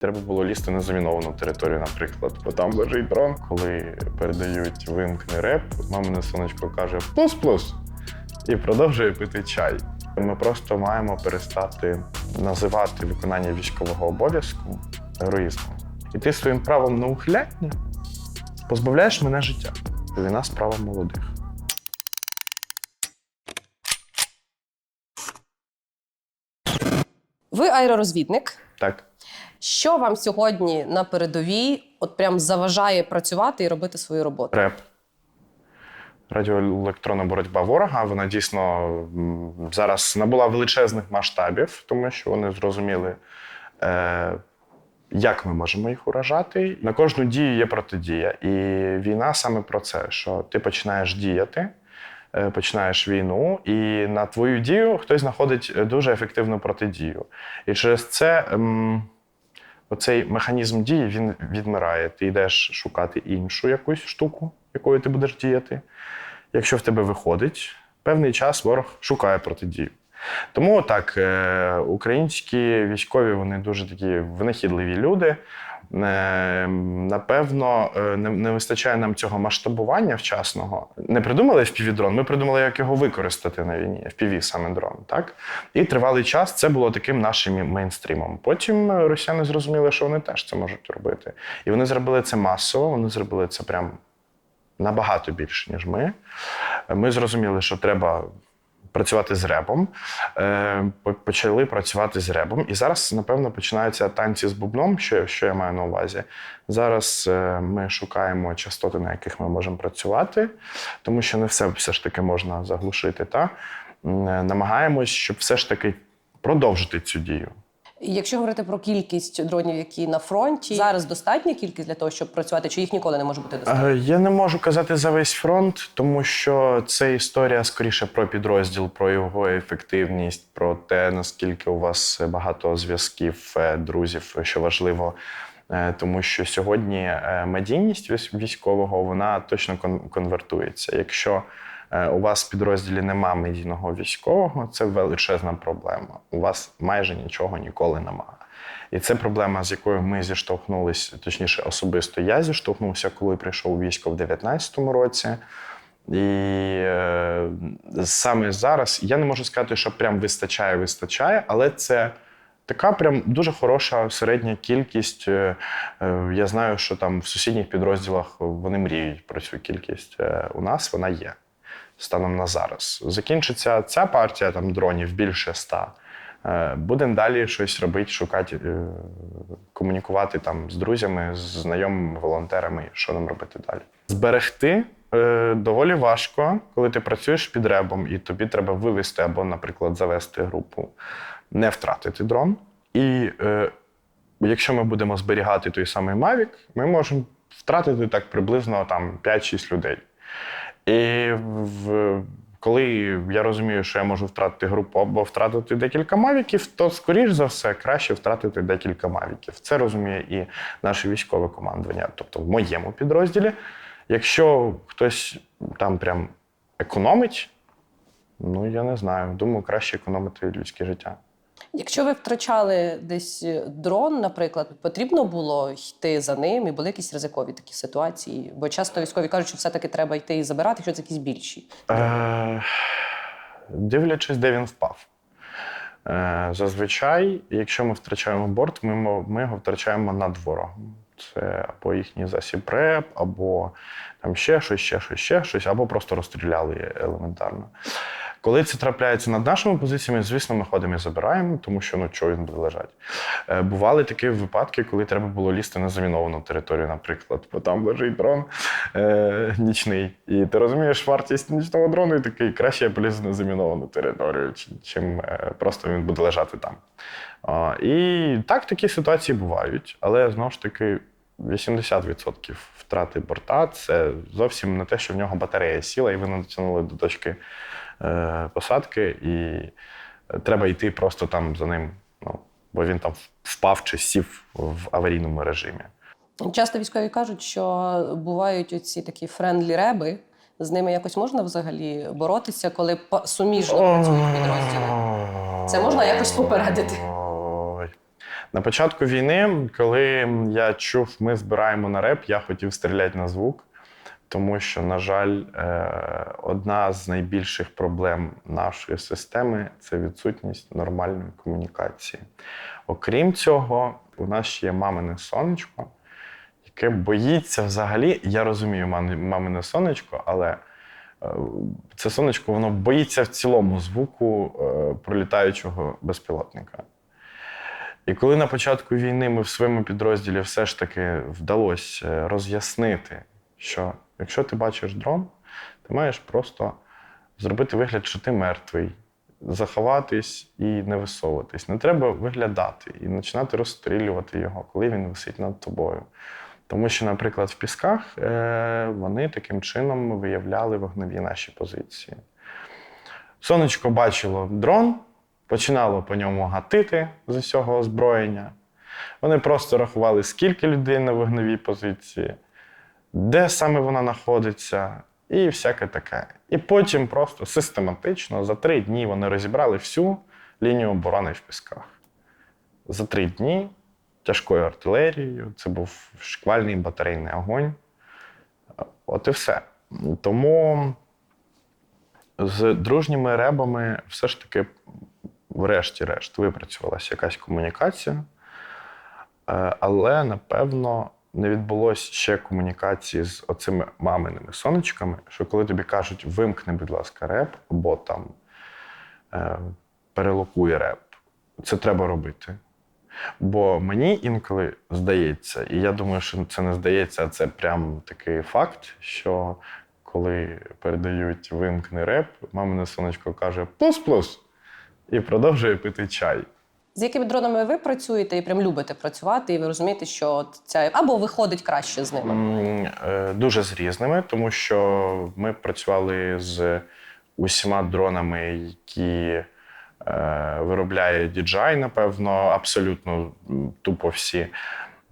Треба було лізти на заміновану територію, наприклад, бо там лежить дрон. Коли передають вимкни реп, мамине сонечко каже плюс-плюс і продовжує пити чай. Ми просто маємо перестати називати виконання військового обов'язку героїзмом. І ти своїм правом на ухиляння позбавляєш мене життя. Війна справа молодих. Ви аеророзвідник. Так. Що вам сьогодні на передовій от прям заважає працювати і робити свою роботу? РЕП. Радіоелектронна боротьба ворога. Вона дійсно зараз набула величезних масштабів, тому що вони зрозуміли, е, як ми можемо їх уражати. На кожну дію є протидія. І війна саме про це, що ти починаєш діяти. е, Починаєш війну, і на твою дію хтось знаходить дуже ефективну протидію. І через це ем, оцей механізм дії він відмирає. Ти йдеш шукати іншу якусь штуку, якою ти будеш діяти. Якщо в тебе виходить, певний час ворог шукає протидію. Тому так, е, українські військові вони дуже такі винахідливі люди. Е, Напевно, е, не, вистачає нам цього масштабування вчасного. Не придумали FPV-дрон, ми придумали, як його використати на війні. FPV саме дрон. Так? І тривалий час це було таким нашим мейнстрімом. Потім е, росіяни зрозуміли, що вони теж це можуть робити. І вони зробили це масово, вони зробили це прям набагато більше, ніж ми. Ми зрозуміли, що треба працювати з ребом. Е, Почали працювати з ребом. І зараз, напевно, починаються танці з бубном, що, що я маю на увазі. Зараз е, ми шукаємо частоти, на яких ми можемо працювати, тому що не все все ж таки можна заглушити. Та? Е, Намагаємось, щоб все ж таки продовжити цю дію. Якщо говорити про кількість дронів, які на фронті, зараз достатня кількість для того, щоб працювати, чи їх ніколи не може бути достатньо? Е, Я не можу казати за весь фронт, тому що це історія скоріше про підрозділ, про його ефективність, про те, наскільки у вас багато зв'язків, е, друзів, що важливо. Е, Тому що сьогодні медійність військ- військового вона точно кон- конвертується. Якщо у вас в підрозділі нема медійного військового, це величезна проблема. У вас майже нічого ніколи немає. І це проблема, з якою ми зіштовхнулися, точніше, особисто я зіштовхнувся, коли прийшов у військо в 2019 році. І е, саме зараз я не можу сказати, що прям вистачає, вистачає, але це така прям дуже хороша середня кількість. Е, е, я знаю, що там в сусідніх підрозділах вони мріють про цю кількість. Е, у нас вона є станом на зараз. Закінчиться ця партія там дронів більше ста. Е, Будемо далі щось робити, шукати, е, комунікувати там з друзями, з знайомими, волонтерами, що нам робити далі. Зберегти е, доволі важко, коли ти працюєш під ребом, і тобі треба вивести або, наприклад, завести групу, не втратити дрон. І якщо ми будемо зберігати той самий Mavic, ми можемо втратити так приблизно там 5-6 людей. І в, коли я розумію, що я можу втратити групу або втратити декілька мавіків, то скоріш за все краще втратити декілька мавіків. Це розуміє і наше військове командування, тобто в моєму підрозділі. Якщо хтось там прям економить, ну я не знаю. Думаю, краще економити людське життя. Якщо ви втрачали десь дрон, наприклад, потрібно було йти за ним, і були якісь ризикові такі ситуації? Бо часто військові кажуть, що все-таки треба йти і забирати, якщо це якісь більші. Е, дивлячись, де він впав. Е, зазвичай, якщо ми втрачаємо борт, ми його втрачаємо над ворогом. Це або їхній засіб РЕП, або там ще щось, ще щось, ще щось, або просто розстріляли елементарно. Коли це трапляється над нашими позиціями, звісно, ми ходимо і забираємо, тому що ну чого він буде лежати. Е, бували такі випадки, коли треба було лізти на заміновану територію, наприклад, бо там лежить дрон е, нічний. І ти розумієш вартість нічного дрону, і такий краще я полізу на заміновану територію, чим е, просто він буде лежати там. І так, такі ситуації бувають, але знову ж таки. 80% втрати борта це зовсім не те, що в нього батарея сіла, і ви не дотягнули до точки посадки, і е, треба йти просто там за ним, ну, бо він там впав чи сів в аварійному режимі. Часто військові кажуть, що бувають оці такі френдлі реби. З ними якось можна взагалі боротися, коли суміжно працюють підрозділи. Це можна якось попередити? На початку війни, коли я чув, ми збираємо на реп, я хотів стріляти на звук, тому що, на жаль, е, одна з найбільших проблем нашої системи це відсутність нормальної комунікації. Окрім цього, у нас ще є мамине сонечко, яке боїться взагалі. Я розумію мамине сонечко, але е, це сонечко воно боїться в цілому звуку е, пролітаючого безпілотника. І коли на початку війни ми в своєму підрозділі все ж таки вдалося роз'яснити, що якщо ти бачиш дрон, ти маєш просто зробити вигляд, що ти мертвий, заховатись і не висовуватись. Не треба виглядати і починати розстрілювати його, коли він висить над тобою. Тому що, наприклад, в пісках е, вони таким чином виявляли вогневі наші позиції. Сонечко бачило дрон, починало по ньому гатити з усього озброєння. Вони просто рахували, скільки людей на вогневій позиції, де саме вона знаходиться, і всяке таке. І потім просто систематично за три дні вони розібрали всю лінію оборони в пісках. За три дні тяжкою артилерією, це був шквальний батарейний огонь. От і все. Тому з дружніми ребами все ж таки, врешті-решт, випрацювалася якась комунікація. Е, Але, напевно, не відбулося ще комунікації з оцими маминими сонечками, що коли тобі кажуть, вимкни, будь ласка, реп, або там е, перелокуй реп, це треба робити. Бо мені інколи здається, і я думаю, що це не здається, а це прям такий факт, що коли передають вимкни реп, мамине сонечко каже плюс-плюс і продовжує пити чай. З якими дронами ви працюєте і прям любите працювати, і ви розумієте, що от ця або виходить краще з ними? Е, Дуже з різними, тому що ми працювали з усіма дронами, які е, виробляє DJI, напевно, абсолютно тупо всі.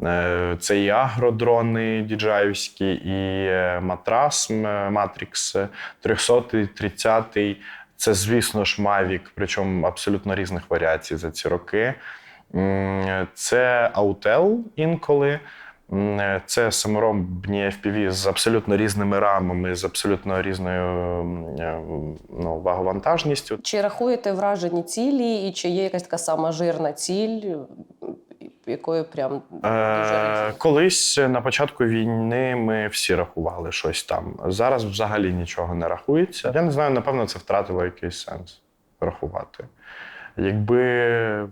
Е, Це і агродрони DJI-вські, і матрас м, Matrix 300, 30. Це, звісно ж, Mavic, причому абсолютно різних варіацій за ці роки. Це Autel інколи. Це саморобні FPV з абсолютно різними рамами, з абсолютно різною е, ну, ваговантажністю. Чи рахуєте вражені цілі, і чи є якась така сама жирна ціль, якою прям дуже Е, колись на початку війни ми всі рахували щось там. Зараз взагалі нічого не рахується. Я не знаю, напевно, це втратило якийсь сенс рахувати. Якби е,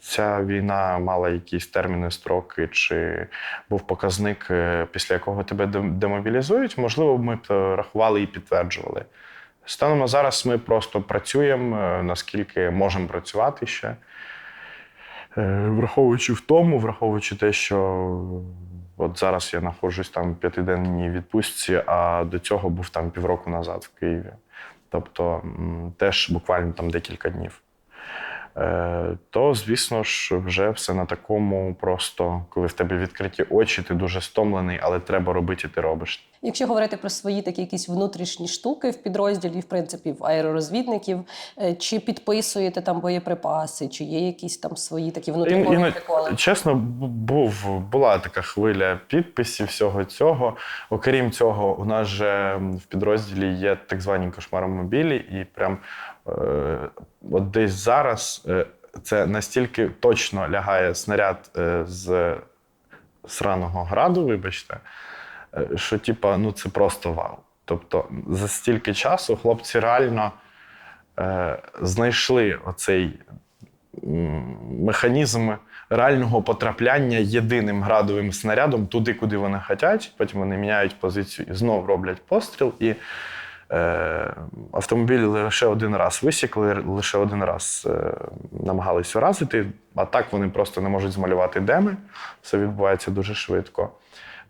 ця війна мала якісь терміни, строки, чи був показник, е, після якого тебе дем- демобілізують, можливо, ми б е, рахували і підтверджували. Станом на зараз ми просто працюємо, е, наскільки можемо працювати ще. Е, Враховуючи в тому, враховуючи те, що от зараз я знаходжусь там п'ятиденній відпустці, а до цього був там півроку назад в Києві. Тобто теж буквально там декілька днів. Е, То, звісно ж, вже все на такому просто, коли в тебе відкриті очі, ти дуже стомлений, але треба робити, і ти робиш. Якщо говорити про свої такі якісь внутрішні штуки в підрозділі, в принципі, в аеророзвідників, е, чи підписуєте там боєприпаси, чи є якісь там свої такі внутрішні приколи? Чесно, був, була така хвиля підписів всього цього. Окрім цього, у нас же в підрозділі є так звані кошмаромобілі, і прям от десь зараз е, це настільки точно лягає снаряд е, з сраного граду, вибачте, е, що типа, ну це просто вау. Тобто, за стільки часу хлопці реально е, знайшли оцей механізм реального потрапляння єдиним градовим снарядом туди, куди вони хочуть. Потім вони міняють позицію і знов роблять постріл. І е, автомобіль лише один раз висікли, лише один раз е, намагались уразити, а так вони просто не можуть змалювати деми. Все відбувається дуже швидко.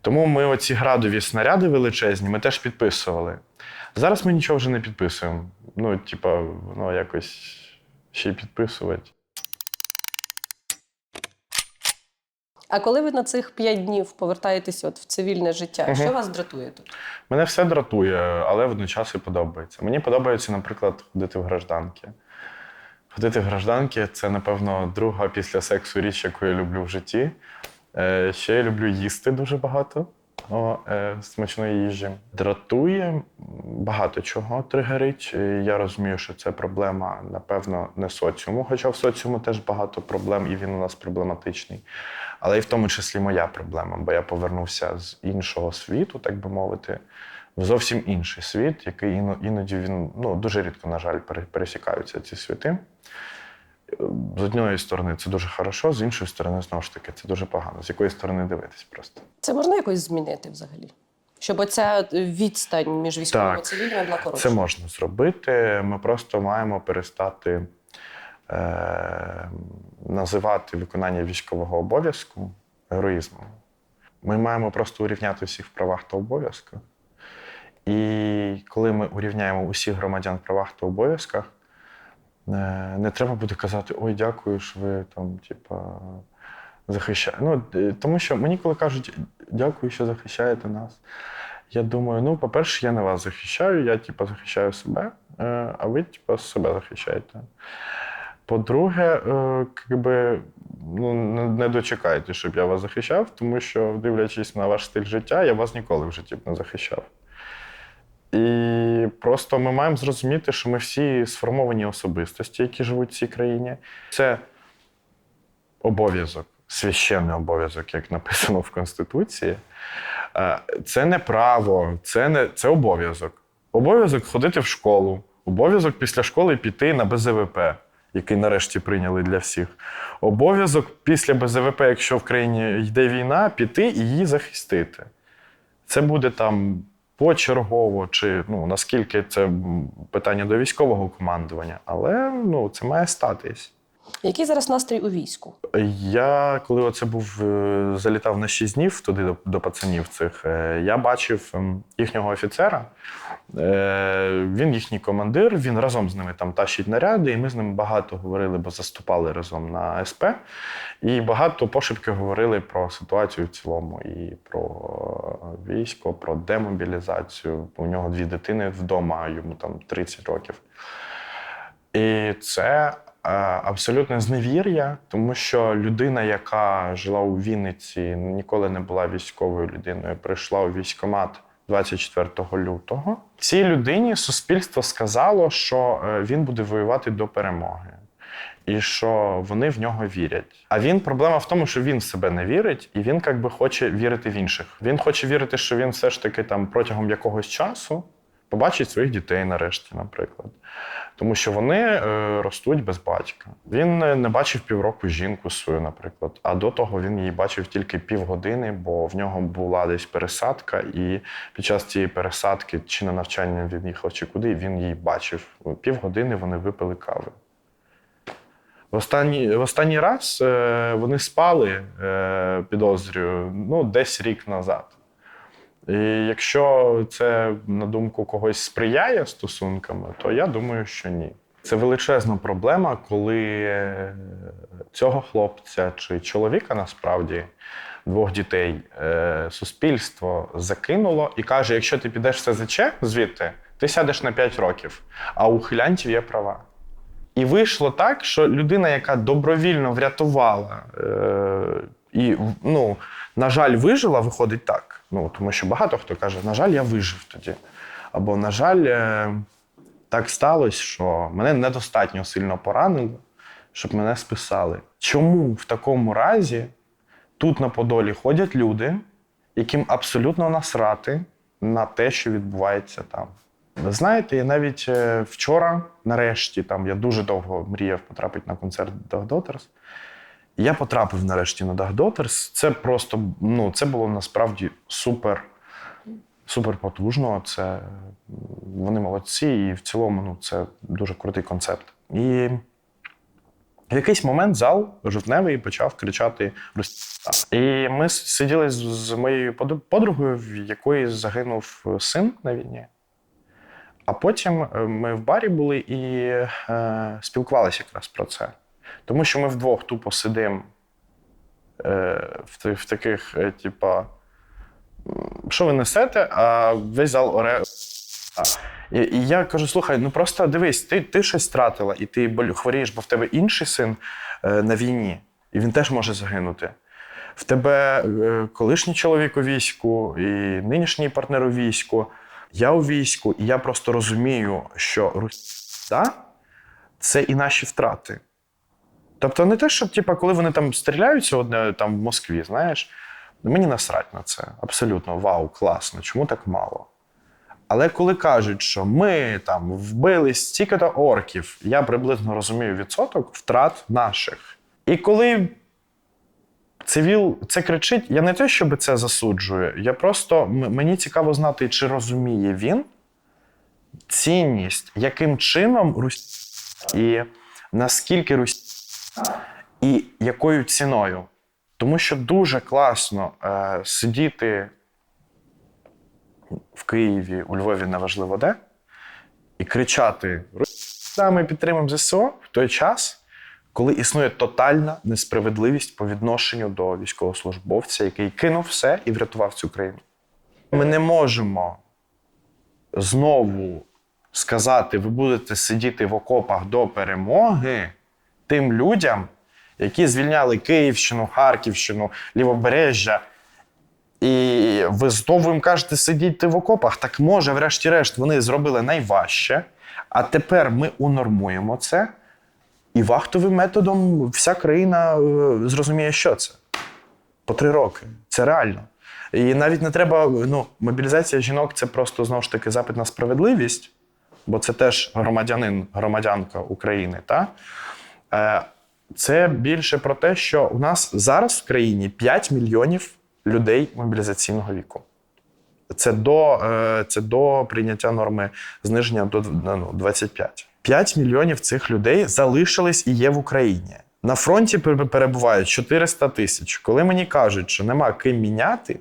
Тому ми оці градові снаряди величезні, ми теж підписували. Зараз ми нічого вже не підписуємо. Ну, типа, воно якось ще й підписувати. А коли ви на цих п'ять днів повертаєтеся от в цивільне життя, угу. що вас дратує тут? Мене все дратує, але водночас і подобається. Мені подобається, наприклад, ходити в гражданки. Ходити в гражданки це, напевно, друга після сексу річ, яку я люблю в житті. Е, ще я люблю їсти дуже багато о, е, смачної їжі. Дратує багато чого тригерить. Е, Я розумію, що це проблема, напевно, не соціуму, хоча в соціуму теж багато проблем, і він у нас проблематичний. Але і в тому числі моя проблема, бо я повернувся з іншого світу, так би мовити, в зовсім інший світ, який іноді він ну, дуже рідко, на жаль, пересікаються ці світи. З однієї сторони це дуже хорошо, з іншої сторони, знову ж таки, це дуже погано. З якої сторони дивитись просто. Це можна якось змінити взагалі? Щоб оця відстань між військовими і Так, цивільними була коротша. Це можна зробити. Ми просто маємо перестати е, називати виконання військового обов'язку героїзмом. Ми маємо просто урівняти всіх в правах та обов'язках. І коли ми урівняємо усіх громадян в правах та обов'язках, не треба буде казати Ой, дякую, що ви там, типа, захищаєте. Ну, е, тому що мені коли кажуть дякую, що захищаєте нас. Я думаю, ну, по-перше, я не вас захищаю, я типу, захищаю себе, е, а ви типу, себе захищаєте. По-друге, е, якби, ну, не, не дочекайте, щоб я вас захищав, тому що, дивлячись на ваш стиль життя, я вас ніколи в житті б не захищав. І просто ми маємо зрозуміти, що ми всі сформовані особистості, які живуть в цій країні. Це обов'язок, священний обов'язок, як написано в Конституції. Е, Це не право, це, не, це обов'язок. Обов'язок ходити в школу, обов'язок після школи піти на БЗВП, який нарешті прийняли для всіх. Обов'язок після БЗВП, якщо в країні йде війна, піти і її захистити. Це буде там почергово, чи ну, наскільки це питання до військового командування, але ну, це має статись. Який зараз настрій у війську? Я коли оце був е, залітав на 6 днів туди до, до пацанів цих, е, я бачив їхнього офіцера. Е, Він їхній командир, він разом з ними там тащить наряди, і ми з ним багато говорили, бо заступали разом на СП. І багато пошепки говорили про ситуацію в цілому, і про військо, про демобілізацію. У нього дві дитини вдома, йому там 30 років. І це абсолютне зневір'я, тому що людина, яка жила у Вінниці, ніколи не була військовою людиною, прийшла у військкомат 24 лютого. Цій людині суспільство сказало, що е, він буде воювати до перемоги. І що вони в нього вірять. А він проблема в тому, що він в себе не вірить, і він як би хоче вірити в інших. Він хоче вірити, що він все ж таки там протягом якогось часу побачить своїх дітей нарешті, наприклад. Тому що вони е, ростуть без батька. Він не, бачив півроку жінку свою, наприклад. А до того він її бачив тільки півгодини, бо в нього була десь пересадка, і під час цієї пересадки, чи на навчання він їхав, чи куди, він її бачив. Півгодини вони випили кави. В останній, в останній раз е, вони спали, е, підозрюю, ну, десь рік назад. І якщо це, на думку когось, сприяє стосунками, то я думаю, що ні. Це величезна проблема, коли е, цього хлопця чи чоловіка насправді двох дітей е, суспільство закинуло і каже: якщо ти підеш в СЗЧ звідти, ти сядеш на 5 років, а у хилянтів є права. І вийшло так, що людина, яка добровільно врятувала е, і, ну, на жаль, вижила, виходить так. Ну, тому що багато хто каже, на жаль, я вижив тоді. Або, на жаль, е, так сталося, що мене недостатньо сильно поранило, щоб мене списали. Чому в такому разі тут на Подолі ходять люди, яким абсолютно насрати на те, що відбувається там? Ви знаєте, я навіть е, вчора, нарешті, там я дуже довго мріяв потрапити на концерт Dog Daughters. Я потрапив нарешті на Daughters. Це просто ну, це було насправді супер, супер потужно. Це вони молодці, і в цілому ну, це дуже крутий концепт. І в якийсь момент зал жовтневий почав кричати «Росія». І ми сиділи з, з моєю подругою, в якої загинув син на війні. А потім е, ми в барі були і е, спілкувалися якраз про це. Тому що ми вдвох тупо сидимо е, в, в таких, е, типа, що ви несете, а весь зал оре. І, і я кажу: слухай, ну просто дивись, ти, ти щось втратила, і ти хворієш, бо в тебе інший син е, на війні, і він теж може загинути. В тебе колишній чоловік у війську, і нинішній партнер у війську, я у війську, і я просто розумію, що Русь це і наші втрати. Тобто не те, що типу, коли вони там стріляються одне там в Москві, знаєш, мені насрать на це. Абсолютно, вау, класно, чому так мало? Але коли кажуть, що ми там вбили стільки-то орків, я приблизно розумію відсоток втрат наших. І коли цивіл це кричить, я не те, щоб це засуджую, я просто мені цікаво знати, чи розуміє він цінність, яким чином Русь і наскільки Русь і якою ціною. Тому що дуже класно е, сидіти в Києві, у Львові, неважливо де, і кричати: «Русь, ми підтримуємо ЗСУ в той час, коли існує тотальна несправедливість по відношенню до військовослужбовця, який кинув все і врятував цю країну. Ми не можемо знову сказати, ви будете сидіти в окопах до перемоги тим людям, які звільняли Київщину, Харківщину, Лівобережжя. І ви знову їм кажете, сидіти в окопах. Так може, врешті-решт, вони зробили найважче. А тепер ми унормуємо це, і вахтовим методом вся країна е, зрозуміє, що це. По три роки. Це реально. І навіть не треба, ну, мобілізація жінок це просто знову ж таки запит на справедливість, бо це теж громадянин, громадянка України. Та? Е, Це більше про те, що у нас зараз в країні 5 мільйонів людей мобілізаційного віку. Це до, е, це до прийняття норми зниження до ну, 25. 5 мільйонів цих людей залишились і є в Україні. На фронті перебувають 400 тисяч. Коли мені кажуть, що нема ким міняти,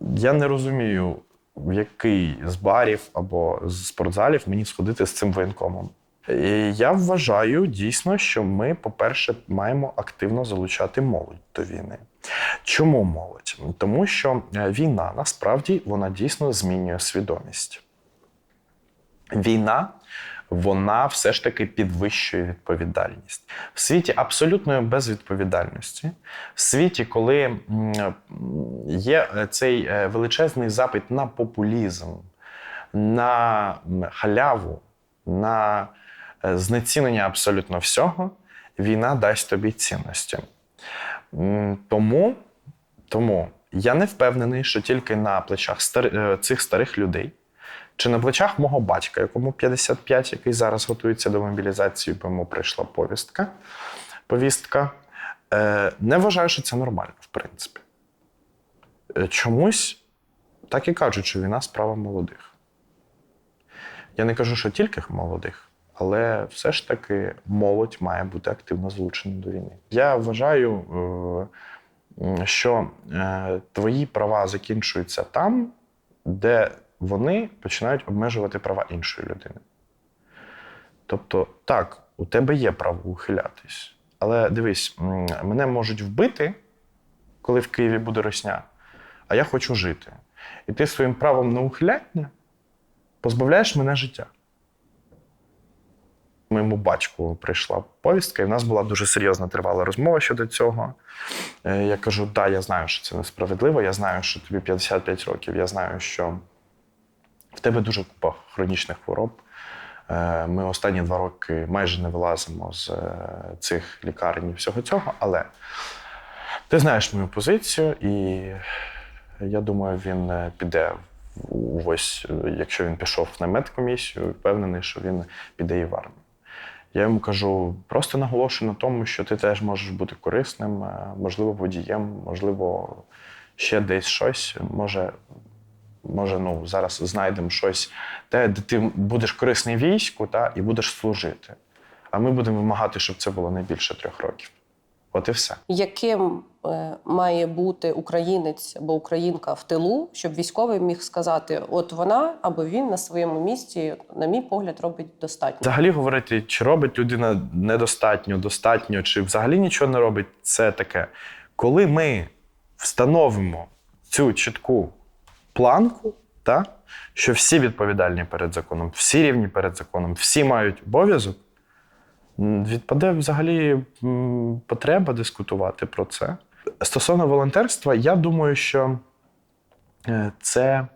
я не розумію, в який з барів або з спортзалів мені сходити з цим воєнкомом. І я вважаю дійсно, що ми, по-перше, маємо активно залучати молодь до війни. Чому молодь? Тому що е, війна насправді вона дійсно змінює свідомість. Війна вона все ж таки підвищує відповідальність. В світі абсолютної безвідповідальності, в світі, коли є е, цей е, величезний запит на популізм, на халяву, на знецінення абсолютно всього, війна дасть тобі цінності. Тому, тому я не впевнений, що тільки на плечах стар- е, цих старих людей, чи на плечах мого батька, якому 55, який зараз готується до мобілізації, бо йому прийшла повістка, повістка. Е, не вважаю, що це нормально, в принципі. Е, Чомусь так і кажуть, що війна справа молодих. Я не кажу, що тільки молодих, але все ж таки молодь має бути активно залучена до війни. Я вважаю, е, що е, твої права закінчуються там, де вони починають обмежувати права іншої людини. Тобто, так, у тебе є право ухилятись. Але дивись, мене можуть вбити, коли в Києві буде росня, а я хочу жити. І ти своїм правом на ухиляння позбавляєш мене життя. Моєму батьку прийшла повістка, і в нас була дуже серйозна тривала розмова щодо цього. Е, Я кажу: да, я знаю, що це несправедливо, я знаю, що тобі 55 років, я знаю, що в тебе дуже купа хронічних хвороб. Е, Ми останні два роки майже не вилазимо з е, цих лікарень і всього цього, але ти знаєш мою позицію, і я думаю, він піде ось, якщо він пішов на медкомісію, впевнений, що він піде і в армію. Я йому кажу, просто наголошую на тому, що ти теж можеш бути корисним, е, можливо, водієм, можливо, ще десь щось. Може, може, ну зараз знайдемо щось, те, де ти будеш корисний війську, та, і будеш служити. А ми будемо вимагати, щоб це було не більше трьох років. От і все. Яким е, має бути українець або українка в тилу, щоб військовий міг сказати: от вона або він на своєму місці, на мій погляд, робить достатньо. Взагалі говорити, чи робить людина недостатньо, достатньо, чи взагалі нічого не робить, це таке. Коли ми встановимо цю чітку планку, та? що всі відповідальні перед законом, всі рівні перед законом, всі мають обов'язок, відпаде взагалі потреба дискутувати про це. Стосовно волонтерства, я думаю, що е, це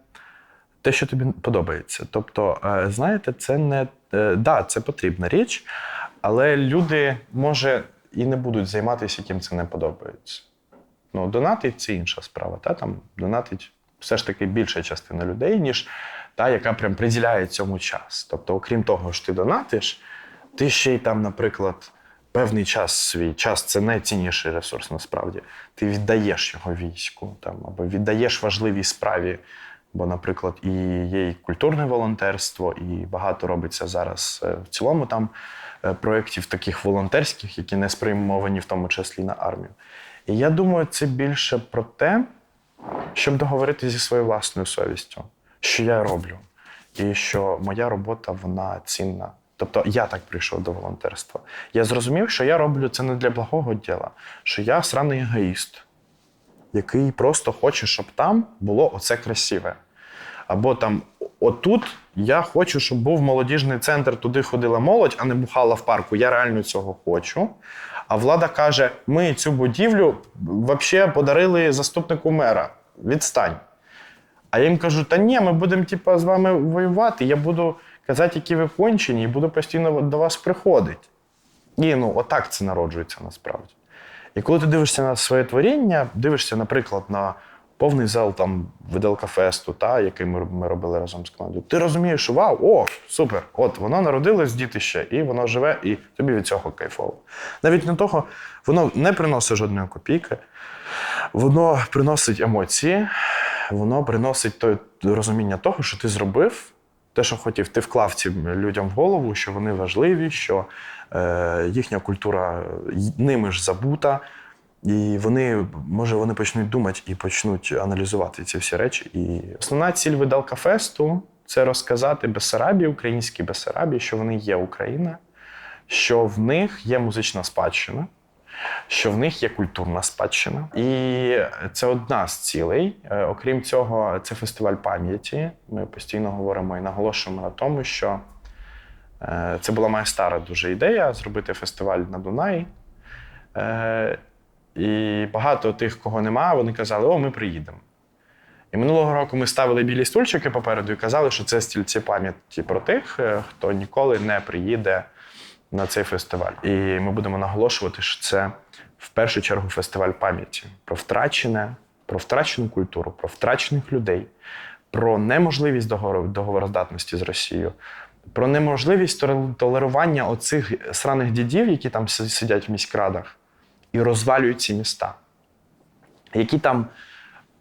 те, що тобі подобається. Тобто, е, знаєте, це не е, да, це потрібна річ, але люди, може, і не будуть займатися, яким це не подобається. Ну, донатить це інша справа. Та? Там донатить все ж таки більша частина людей, ніж та, яка прям приділяє цьому час. Тобто, окрім того, що ти донатиш, ти ще й там, наприклад, певний час свій час це найцінніший ресурс насправді. Ти віддаєш його війську там, або віддаєш важливій справі. Бо, наприклад, і є і культурне волонтерство, і багато робиться зараз е, в цілому там е, проєктів таких волонтерських, які не спрямовані в тому числі на армію. І я думаю, це більше про те, щоб договорити зі своєю власною совістю, що я роблю, і що моя робота вона цінна. Тобто я так прийшов до волонтерства. Я зрозумів, що я роблю це не для благого діла, що я сраний егоїст, який просто хоче, щоб там було оце красиве. Або там отут я хочу, щоб був молодіжний центр, туди ходила молодь, а не бухала в парку. Я реально цього хочу. А влада каже: ми цю будівлю взагалі подарили заступнику мера. Відстань. А я їм кажу: та ні, ми будемо типа, з вами воювати. Я буду казати, які ви кончені, і буду постійно до вас приходити. І ну, отак це народжується насправді. І коли ти дивишся на своє творіння, дивишся, наприклад, на повний зал там виделка фесту, та, який ми, ми робили разом з командою, ти розумієш, що вау, о, супер! От воно народилось дітище, і воно живе, і тобі від цього кайфово. Навіть не того, воно не приносить жодної копійки, воно приносить емоції, воно приносить той розуміння того, що ти зробив. Те, що хотів, ти вклав цим людям в голову, що вони важливі, що е, їхня культура ними ж забута, і вони, може, вони почнуть думати і почнуть аналізувати ці всі речі. І основна ціль видалка фесту це розказати Бесарабі, українській Бесарабі, що вони є Україна, що в них є музична спадщина, що в них є культурна спадщина. І це одна з цілей. Е, Окрім цього, це фестиваль пам'яті. Ми постійно говоримо і наголошуємо на тому, що е, це була моя стара дуже ідея зробити фестиваль на Дунаї. Е, І багато тих, кого нема, вони казали, о, ми приїдемо. І минулого року ми ставили білі стульчики попереду і казали, що це стільці пам'яті про тих, хто ніколи не приїде на цей фестиваль. І ми будемо наголошувати, що це в першу чергу фестиваль пам'яті про втрачене, про втрачену культуру, про втрачених людей, про неможливість договор- договороздатності з Росією, про неможливість толерування оцих сраних дідів, які там сидять в міськрадах, і розвалюють ці міста, які там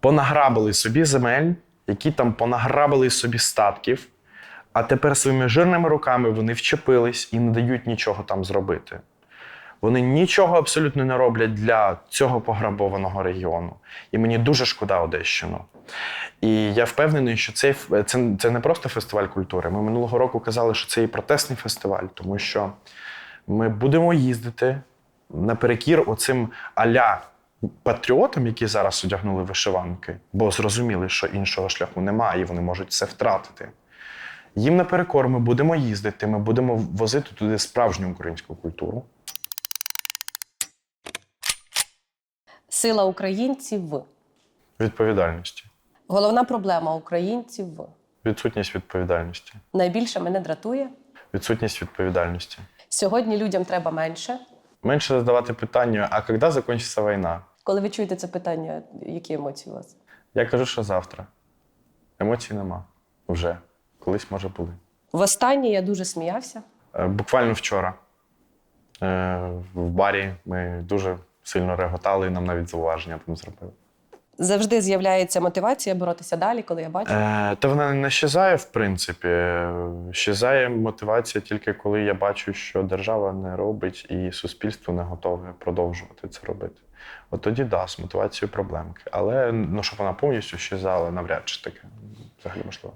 понаграбили собі земель, які там понаграбили собі статків, а тепер своїми жирними руками вони вчепились і не дають нічого там зробити. Вони нічого абсолютно не роблять для цього пограбованого регіону. І мені дуже шкода Одещину. І я впевнений, що цей це, це не просто фестиваль культури. Ми минулого року казали, що це і протестний фестиваль, тому що ми будемо їздити наперекір оцим аля патріотам, які зараз одягнули вишиванки, бо зрозуміли, що іншого шляху немає, і вони можуть це втратити. Їм наперекор ми будемо їздити, ми будемо возити туди справжню українську культуру. Сила українців в. Відповідальності. Головна проблема українців в. Відсутність відповідальності. Найбільше мене дратує. Відсутність відповідальності. Сьогодні людям треба менше. Менше задавати питання, а коли закінчиться війна? Коли ви чуєте це питання, які емоції у вас? Я кажу, що завтра. Емоцій нема. Вже. Колись, може, були. Востаннє я дуже сміявся. Е, Буквально вчора е, в барі ми дуже сильно реготали, і нам навіть зауваження там зробили. Завжди з'являється мотивація боротися далі, коли я бачу. Е, та вона не щезає, в принципі. Щезає мотивація тільки коли я бачу, що держава не робить і суспільство не готове продовжувати це робити. От тоді да, з мотивацією проблемки. Але ну, щоб вона повністю щезала, навряд чи таке взагалі можливо.